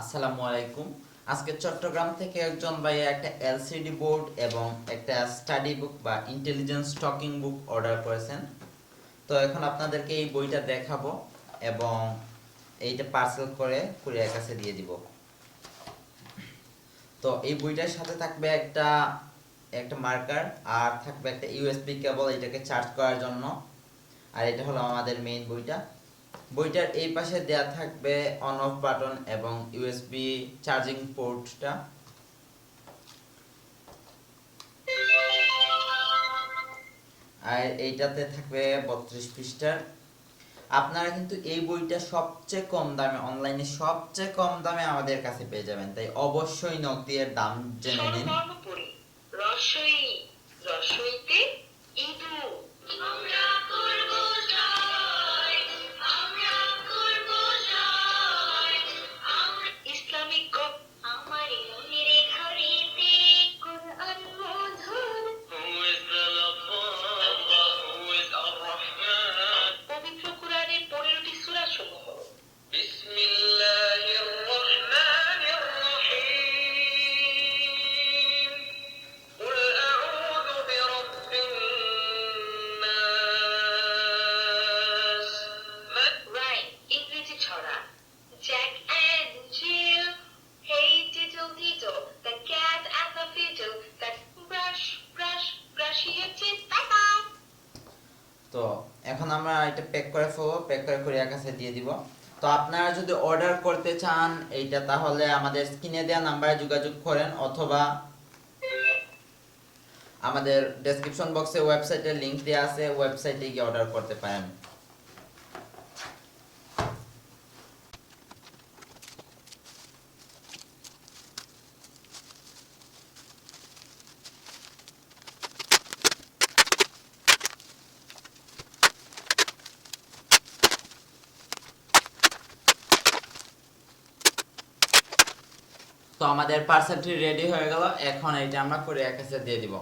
আসসালামু আলাইকুম। আজকে চট্টগ্রাম থেকে একজন ভাই একটা এলসিডি বোর্ড এবং একটা স্টাডি বুক বা ইন্টেলিজেন্স টকিং বুক অর্ডার করেছেন। তো এখন আপনাদেরকে এই বইটা দেখাবো এবং এইটা পার্সেল করে কুরিয়ার কাছে দিয়ে দিব। তো এই বইটার সাথে থাকবে একটা একটা মার্কার আর থাকবে একটা ইউএসবি কেবল এটাকে চার্জ করার জন্য। আর এটা হলো আমাদের মেইন বইটা। বইটার এই পাশে দেয়া থাকবে অন অফ বাটন এবং ইউএসবি চার্জিং পোর্টটা আর এইটাতে থাকবে বত্রিশ পৃষ্ঠার। আপনারা কিন্তু এই বইটা সবচেয়ে কম দামে অনলাইনে সবচেয়ে কম দামে আমাদের কাছে পেয়ে যাবেন। তাই অবশ্যই নক দাম জেনে নিন। রসই, রসইতে ইদু তো এখন আমরা এটা প্যাক করে ফেলব প্যাক করে কুরিয়ার কাছে দিয়ে দিব। তো আপনারা যদি অর্ডার করতে চান এইটা, তাহলে আমাদের স্ক্রিনে দেওয়া নাম্বারে যোগাযোগ করেন অথবা আমাদের ডেসক্রিপশন বক্সে ওয়েবসাইটের লিংক দেওয়া আছে ওয়েবসাইটে গিয়ে অর্ডার করতে পারেন। তো আমাদের পার্সেলটি রেডি হয়ে গেল। এখন এটা আমরা কুরিয়ার কাছে দিয়ে দিব।